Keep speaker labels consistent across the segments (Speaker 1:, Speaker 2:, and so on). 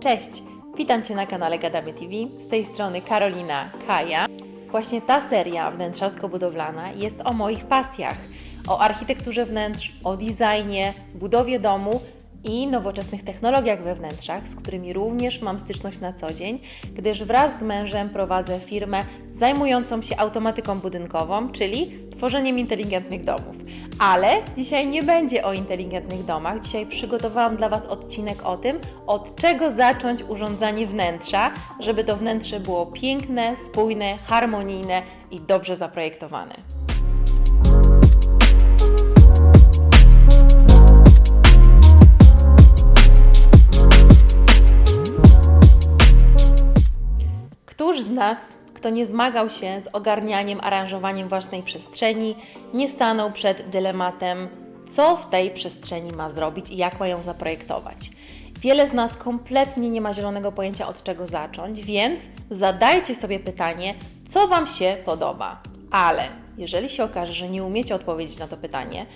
Speaker 1: Cześć, witam Cię na kanale Gadamy TV. Z tej strony Karolina Kaja. Właśnie ta seria wnętrzarsko-budowlana jest o moich pasjach. O architekturze wnętrz, o designie, budowie domu i nowoczesnych technologiach we wnętrzach, z którymi również mam styczność na co dzień, gdyż wraz z mężem prowadzę firmę zajmującą się automatyką budynkową, czyli tworzeniem inteligentnych domów. Ale dzisiaj nie będzie o inteligentnych domach. Dzisiaj przygotowałam dla Was odcinek o tym, od czego zacząć urządzanie wnętrza, żeby to wnętrze było piękne, spójne, harmonijne i dobrze zaprojektowane. Któż z nas, kto nie zmagał się z ogarnianiem, aranżowaniem własnej przestrzeni, nie stanął przed dylematem, co w tej przestrzeni ma zrobić i jak ma ją zaprojektować? Wiele z nas kompletnie nie ma zielonego pojęcia od czego zacząć, więc zadajcie sobie pytanie, co Wam się podoba. Ale jeżeli się okaże, że nie umiecie odpowiedzieć na to pytanie,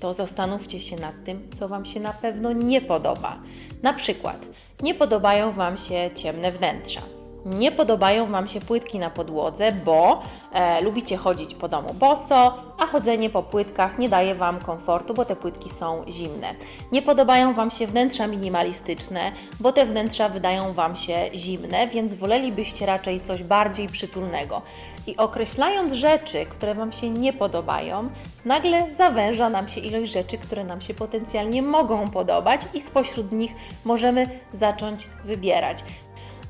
Speaker 1: to zastanówcie się nad tym, co Wam się na pewno nie podoba. Na przykład, nie podobają Wam się ciemne wnętrza. Nie podobają Wam się płytki na podłodze, bo e, lubicie chodzić po domu boso, a chodzenie po płytkach nie daje Wam komfortu, bo te płytki są zimne. Nie podobają Wam się wnętrza minimalistyczne, bo te wnętrza wydają Wam się zimne, więc wolelibyście raczej coś bardziej przytulnego. I określając rzeczy, które Wam się nie podobają, nagle zawęża nam się ilość rzeczy, które nam się potencjalnie mogą podobać, i spośród nich możemy zacząć wybierać.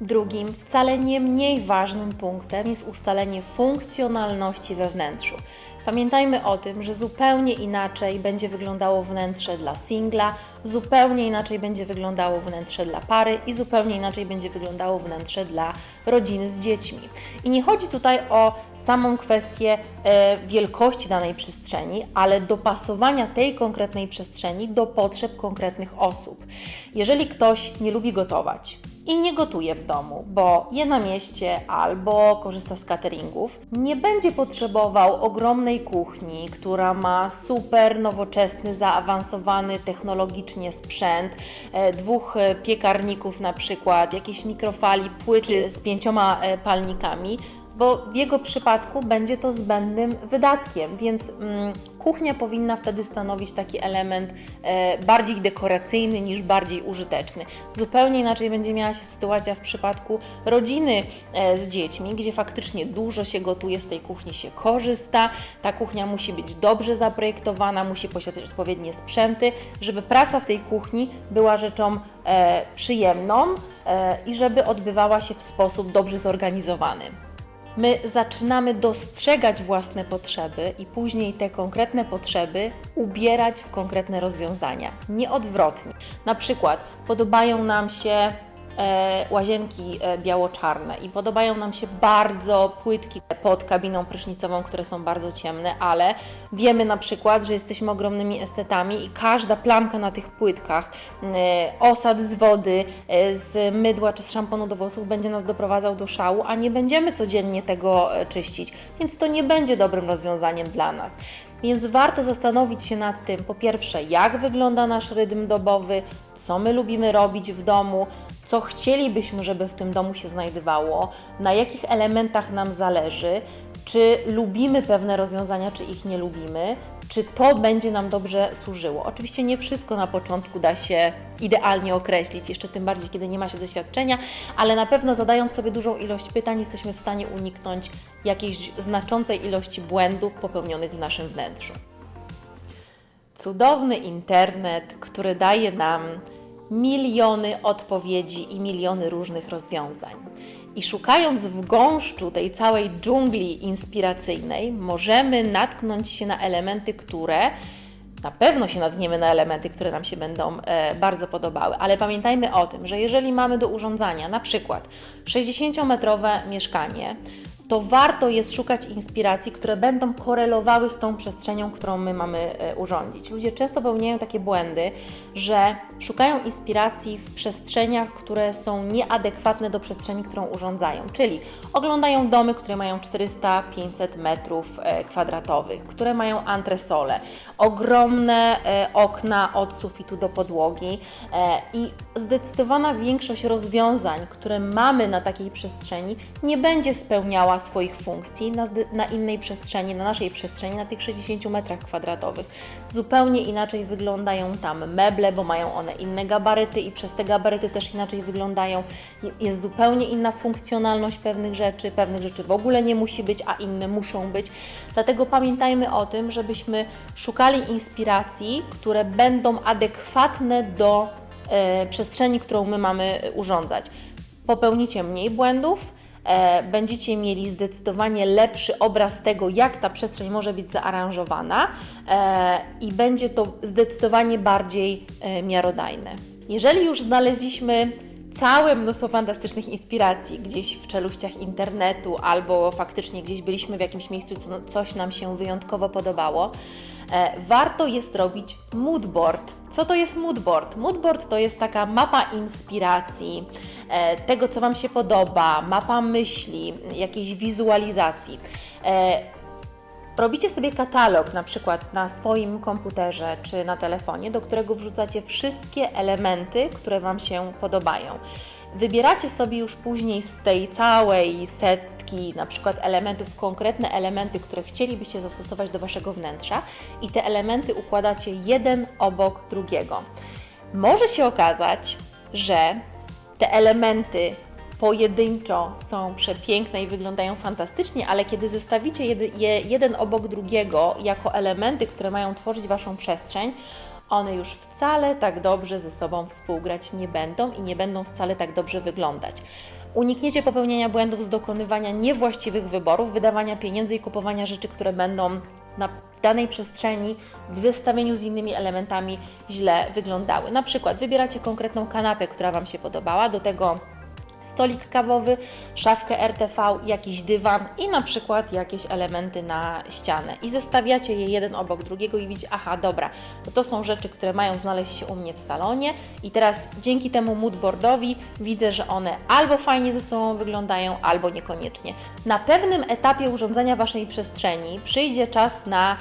Speaker 1: Drugim, wcale nie mniej ważnym punktem jest ustalenie funkcjonalności we wnętrzu. Pamiętajmy o tym, że zupełnie inaczej będzie wyglądało wnętrze dla singla, zupełnie inaczej będzie wyglądało wnętrze dla pary i zupełnie inaczej będzie wyglądało wnętrze dla rodziny z dziećmi. I nie chodzi tutaj o samą kwestię e, wielkości danej przestrzeni, ale dopasowania tej konkretnej przestrzeni do potrzeb konkretnych osób. Jeżeli ktoś nie lubi gotować, i nie gotuje w domu, bo je na mieście albo korzysta z cateringów, nie będzie potrzebował ogromnej kuchni, która ma super nowoczesny, zaawansowany technologicznie sprzęt, e, dwóch e, piekarników na przykład, jakieś mikrofali, płyty z pięcioma e, palnikami, bo w jego przypadku będzie to zbędnym wydatkiem, więc mm, kuchnia powinna wtedy stanowić taki element e, bardziej dekoracyjny niż bardziej użyteczny. Zupełnie inaczej będzie miała się sytuacja w przypadku rodziny e, z dziećmi, gdzie faktycznie dużo się gotuje, z tej kuchni się korzysta. Ta kuchnia musi być dobrze zaprojektowana, musi posiadać odpowiednie sprzęty, żeby praca w tej kuchni była rzeczą e, przyjemną e, i żeby odbywała się w sposób dobrze zorganizowany. My zaczynamy dostrzegać własne potrzeby i później te konkretne potrzeby ubierać w konkretne rozwiązania, nie odwrotnie. Na przykład podobają nam się łazienki e, biało-czarne i podobają nam się bardzo płytki pod kabiną prysznicową, które są bardzo ciemne, ale wiemy na przykład, że jesteśmy ogromnymi estetami i każda plamka na tych płytkach, e, osad z wody, e, z mydła czy z szamponu do włosów będzie nas doprowadzał do szału, a nie będziemy codziennie tego e, czyścić, więc to nie będzie dobrym rozwiązaniem dla nas. Więc warto zastanowić się nad tym, po pierwsze, jak wygląda nasz rytm dobowy, co my lubimy robić w domu, co chcielibyśmy, żeby w tym domu się znajdowało, na jakich elementach nam zależy, czy lubimy pewne rozwiązania, czy ich nie lubimy, czy to będzie nam dobrze służyło. Oczywiście nie wszystko na początku da się idealnie określić, jeszcze tym bardziej, kiedy nie ma się doświadczenia, ale na pewno zadając sobie dużą ilość pytań, jesteśmy w stanie uniknąć jakiejś znaczącej ilości błędów popełnionych w naszym wnętrzu. Cudowny internet, który daje nam miliony odpowiedzi i miliony różnych rozwiązań. I szukając w gąszczu tej całej dżungli inspiracyjnej, możemy natknąć się na elementy, które na pewno się natkniemy na elementy, które nam się będą e, bardzo podobały, ale pamiętajmy o tym, że jeżeli mamy do urządzania na przykład 60-metrowe mieszkanie, to warto jest szukać inspiracji, które będą korelowały z tą przestrzenią, którą my mamy e, urządzić. Ludzie często popełniają takie błędy, że szukają inspiracji w przestrzeniach, które są nieadekwatne do przestrzeni, którą urządzają. Czyli oglądają domy, które mają 400-500 metrów e, kwadratowych, które mają antresole, ogromne e, okna od sufitu do podłogi e, i zdecydowana większość rozwiązań, które mamy na takiej przestrzeni, nie będzie spełniała swoich funkcji na, na innej przestrzeni, na naszej przestrzeni, na tych 60 metrach kwadratowych. Zupełnie inaczej wyglądają tam meble, bo mają one inne gabaryty i przez te gabaryty też inaczej wyglądają. Jest zupełnie inna funkcjonalność pewnych rzeczy, pewnych rzeczy w ogóle nie musi być, a inne muszą być. Dlatego pamiętajmy o tym, żebyśmy szukali inspiracji, które będą adekwatne do e, przestrzeni, którą my mamy urządzać. Popełnicie mniej błędów, e, będziecie mieli zdecydowanie lepszy obraz tego, jak ta przestrzeń może być zaaranżowana e, i będzie to zdecydowanie bardziej e, miarodajne. Jeżeli już znaleźliśmy całe mnóstwo fantastycznych inspiracji gdzieś w czeluściach internetu, albo faktycznie gdzieś byliśmy w jakimś miejscu, co, coś nam się wyjątkowo podobało, e, warto jest robić moodboard. Co to jest moodboard? Moodboard to jest taka mapa inspiracji, e, tego co Wam się podoba, mapa myśli, jakiejś wizualizacji. Robicie sobie katalog na przykład na swoim komputerze czy na telefonie, do którego wrzucacie wszystkie elementy, które Wam się podobają. Wybieracie sobie już później z tej całej setki na przykład elementów, konkretne elementy, które chcielibyście zastosować do Waszego wnętrza i te elementy układacie jeden obok drugiego. Może się okazać, że te elementy pojedynczo są przepiękne i wyglądają fantastycznie, ale kiedy zestawicie je jeden obok drugiego jako elementy, które mają tworzyć Waszą przestrzeń, one już wcale tak dobrze ze sobą współgrać nie będą i nie będą wcale tak dobrze wyglądać. Unikniecie popełniania błędów z dokonywania niewłaściwych wyborów, wydawania pieniędzy i kupowania rzeczy, które będą na, danej przestrzeni w zestawieniu z innymi elementami źle wyglądały. Na przykład wybieracie konkretną kanapę, która Wam się podobała, do tego stolik kawowy, szafkę RTV, jakiś dywan i na przykład jakieś elementy na ścianę. I zestawiacie je jeden obok drugiego i widzicie, aha, dobra, to, to są rzeczy, które mają znaleźć się u mnie w salonie i teraz dzięki temu moodboardowi widzę, że one albo fajnie ze sobą wyglądają, albo niekoniecznie. Na pewnym etapie urządzenia Waszej przestrzeni przyjdzie czas na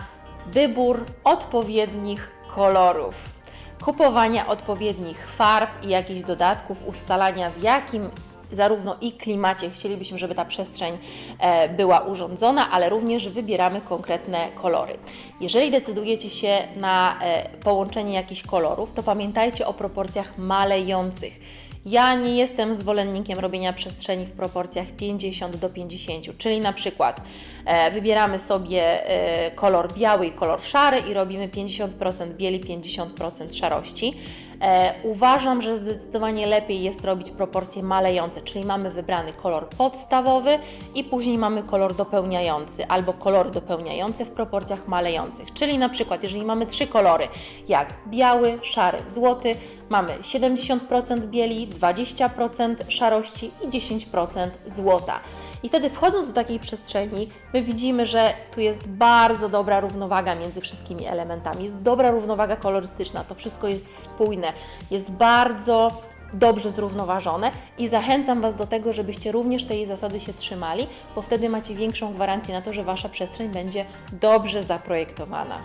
Speaker 1: wybór odpowiednich kolorów kupowania odpowiednich farb i jakichś dodatków, ustalania w jakim zarówno i klimacie chcielibyśmy, żeby ta przestrzeń e, była urządzona, ale również wybieramy konkretne kolory. Jeżeli decydujecie się na e, połączenie jakichś kolorów, to pamiętajcie o proporcjach malejących. Ja nie jestem zwolennikiem robienia przestrzeni w proporcjach 50 do 50, czyli na przykład e, wybieramy sobie e, kolor biały i kolor szary i robimy 50% bieli, 50% szarości. E, uważam, że zdecydowanie lepiej jest robić proporcje malejące, czyli mamy wybrany kolor podstawowy i później mamy kolor dopełniający albo kolor dopełniający w proporcjach malejących. Czyli na przykład, jeżeli mamy trzy kolory, jak biały, szary, złoty, mamy 70% bieli, 20% szarości i 10% złota. I wtedy wchodząc do takiej przestrzeni, my widzimy, że tu jest bardzo dobra równowaga między wszystkimi elementami. Jest dobra równowaga kolorystyczna, to wszystko jest spójne, jest bardzo dobrze zrównoważone i zachęcam Was do tego, żebyście również tej zasady się trzymali, bo wtedy macie większą gwarancję na to, że Wasza przestrzeń będzie dobrze zaprojektowana.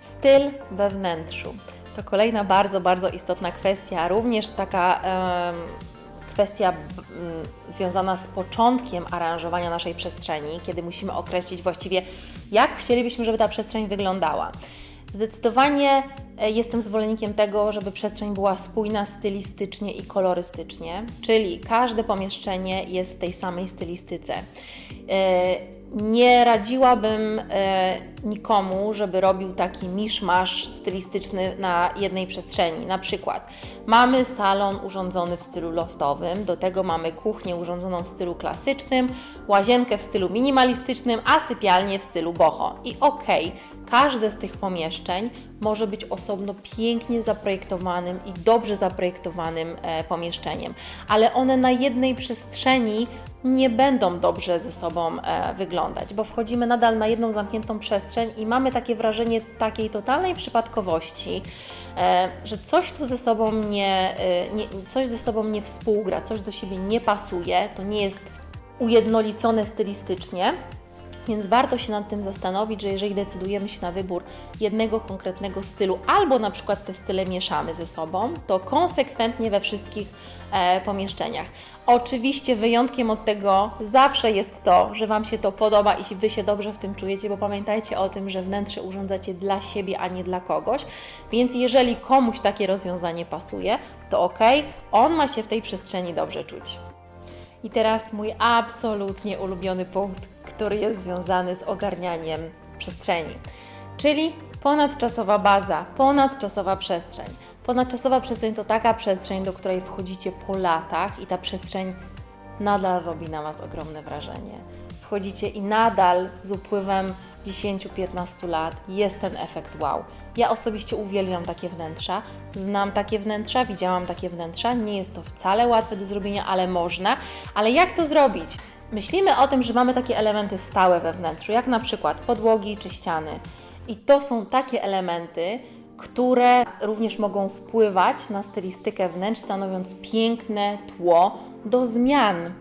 Speaker 1: Styl we wnętrzu. To kolejna bardzo, bardzo istotna kwestia, również taka em, kwestia b- m, związana z początkiem aranżowania naszej przestrzeni, kiedy musimy określić właściwie, jak chcielibyśmy, żeby ta przestrzeń wyglądała. Zdecydowanie jestem zwolennikiem tego, żeby przestrzeń była spójna stylistycznie i kolorystycznie, czyli każde pomieszczenie jest w tej samej stylistyce. E, Nie radziłabym e, nikomu, żeby robił taki miszmasz stylistyczny na jednej przestrzeni. Na przykład mamy salon urządzony w stylu loftowym, do tego mamy kuchnię urządzoną w stylu klasycznym, łazienkę w stylu minimalistycznym, a sypialnię w stylu boho. I okej, każde z tych pomieszczeń może być osobno pięknie zaprojektowanym i dobrze zaprojektowanym e, pomieszczeniem, ale one na jednej przestrzeni nie będą dobrze ze sobą e, wyglądać, bo wchodzimy nadal na jedną zamkniętą przestrzeń i mamy takie wrażenie takiej totalnej przypadkowości, e, że coś tu ze sobą nie, nie, coś ze sobą nie współgra, coś do siebie nie pasuje, to nie jest ujednolicone stylistycznie. Więc warto się nad tym zastanowić, że jeżeli decydujemy się na wybór jednego konkretnego stylu, albo na przykład te style mieszamy ze sobą, to konsekwentnie we wszystkich e, pomieszczeniach. Oczywiście wyjątkiem od tego zawsze jest to, że Wam się to podoba i Wy się dobrze w tym czujecie, bo pamiętajcie o tym, że wnętrze urządzacie dla siebie, a nie dla kogoś. Więc jeżeli komuś takie rozwiązanie pasuje, to ok, on ma się w tej przestrzeni dobrze czuć. I teraz mój absolutnie ulubiony punkt, który jest związany z ogarnianiem przestrzeni, czyli ponadczasowa baza, ponadczasowa przestrzeń. Ponadczasowa przestrzeń to taka przestrzeń, do której wchodzicie po latach i ta przestrzeń nadal robi na Was ogromne wrażenie. Wchodzicie i nadal z upływem 10-15 lat jest ten efekt wow. Ja osobiście uwielbiam takie wnętrza, znam takie wnętrza, widziałam takie wnętrza. Nie jest to wcale łatwe do zrobienia, ale można. Ale jak to zrobić? Myślimy o tym, że mamy takie elementy stałe we wnętrzu, jak na przykład podłogi czy ściany. I to są takie elementy, które również mogą wpływać na stylistykę wnętrz, stanowiąc piękne tło do zmian.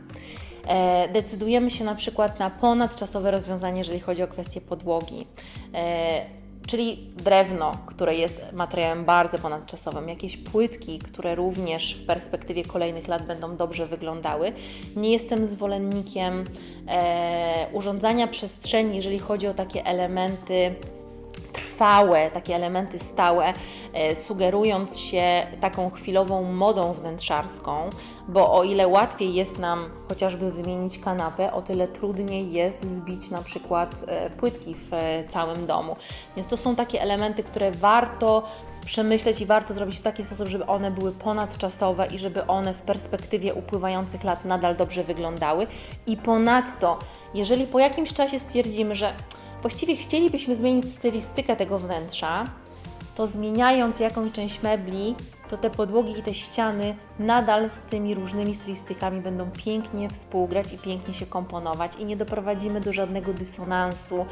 Speaker 1: E, decydujemy się na przykład na ponadczasowe rozwiązanie, jeżeli chodzi o kwestię podłogi. E, czyli drewno, które jest materiałem bardzo ponadczasowym, jakieś płytki, które również w perspektywie kolejnych lat będą dobrze wyglądały. Nie jestem zwolennikiem e, urządzania przestrzeni, jeżeli chodzi o takie elementy trwałe, takie elementy stałe, e, sugerując się taką chwilową modą wnętrzarską, bo o ile łatwiej jest nam chociażby wymienić kanapę, o tyle trudniej jest zbić na przykład e, płytki w e, całym domu. Więc to są takie elementy, które warto przemyśleć i warto zrobić w taki sposób, żeby one były ponadczasowe i żeby one w perspektywie upływających lat nadal dobrze wyglądały. I ponadto, jeżeli po jakimś czasie stwierdzimy, że właściwie chcielibyśmy zmienić stylistykę tego wnętrza, to zmieniając jakąś część mebli, to te podłogi i te ściany nadal z tymi różnymi stylistykami będą pięknie współgrać i pięknie się komponować i nie doprowadzimy do żadnego dysonansu,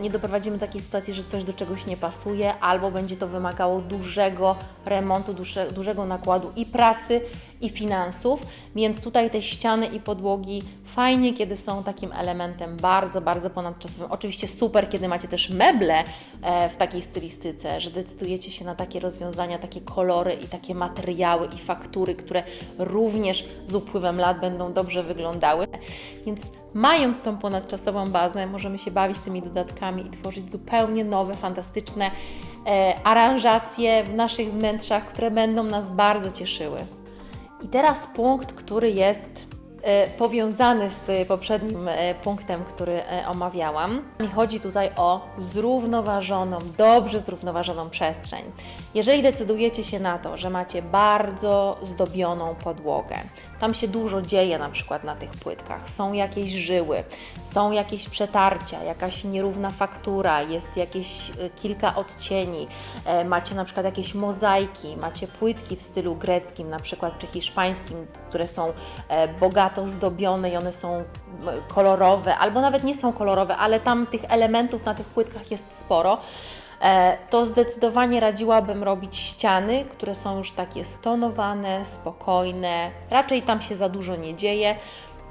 Speaker 1: nie doprowadzimy do takiej sytuacji, że coś do czegoś nie pasuje, albo będzie to wymagało dużego remontu, duże, dużego nakładu i pracy, i finansów, więc tutaj te ściany i podłogi fajnie, kiedy są takim elementem bardzo, bardzo ponadczasowym. Oczywiście super, kiedy macie też meble e, w takiej stylistyce, że decydujecie się na takie rozwiązania, takie kolory i takie materiały i faktury, które również z upływem lat będą dobrze wyglądały. Więc mając tą ponadczasową bazę, możemy się bawić tymi dodatkami i tworzyć zupełnie nowe, fantastyczne e, aranżacje w naszych wnętrzach, które będą nas bardzo cieszyły. I teraz punkt, który jest e, powiązany z poprzednim e, punktem, który e, omawiałam. Mi chodzi tutaj o zrównoważoną, dobrze zrównoważoną przestrzeń. Jeżeli decydujecie się na to, że macie bardzo zdobioną podłogę, tam się dużo dzieje na przykład na tych płytkach, są jakieś żyły, są jakieś przetarcia, jakaś nierówna faktura, jest jakieś y, kilka odcieni, e, macie na przykład jakieś mozaiki, macie płytki w stylu greckim na przykład czy hiszpańskim, które są e, bogato zdobione i one są kolorowe, albo nawet nie są kolorowe, ale tam tych elementów na tych płytkach jest sporo. e, to zdecydowanie radziłabym robić ściany, które są już takie stonowane, spokojne, raczej tam się za dużo nie dzieje,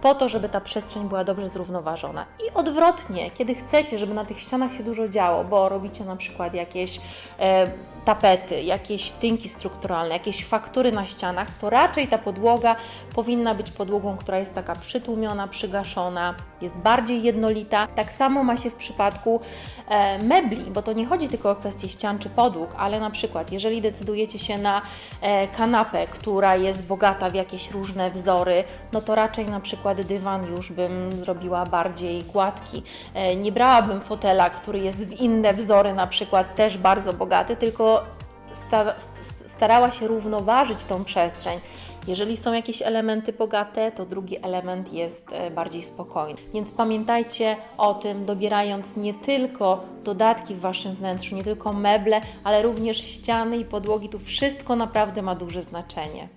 Speaker 1: po to, żeby ta przestrzeń była dobrze zrównoważona. I odwrotnie, kiedy chcecie, żeby na tych ścianach się dużo działo, bo robicie na przykład jakieś e, tapety, jakieś tynki strukturalne, jakieś faktury na ścianach, to raczej ta podłoga powinna być podłogą, która jest taka przytłumiona, przygaszona, jest bardziej jednolita. Tak samo ma się w przypadku e, mebli, bo to nie chodzi tylko o kwestię ścian czy podłóg, ale na przykład jeżeli decydujecie się na e, kanapę, która jest bogata w jakieś różne wzory, no to raczej na przykład dywan już bym zrobiła bardziej gładki. E, nie brałabym fotela, który jest w inne wzory, na przykład też bardzo bogaty, tylko starała się równoważyć tą przestrzeń. Jeżeli są jakieś elementy bogate, to drugi element jest e, bardziej spokojny. Więc pamiętajcie o tym, dobierając nie tylko dodatki w Waszym wnętrzu, nie tylko meble, ale również ściany i podłogi. Tu wszystko naprawdę ma duże znaczenie.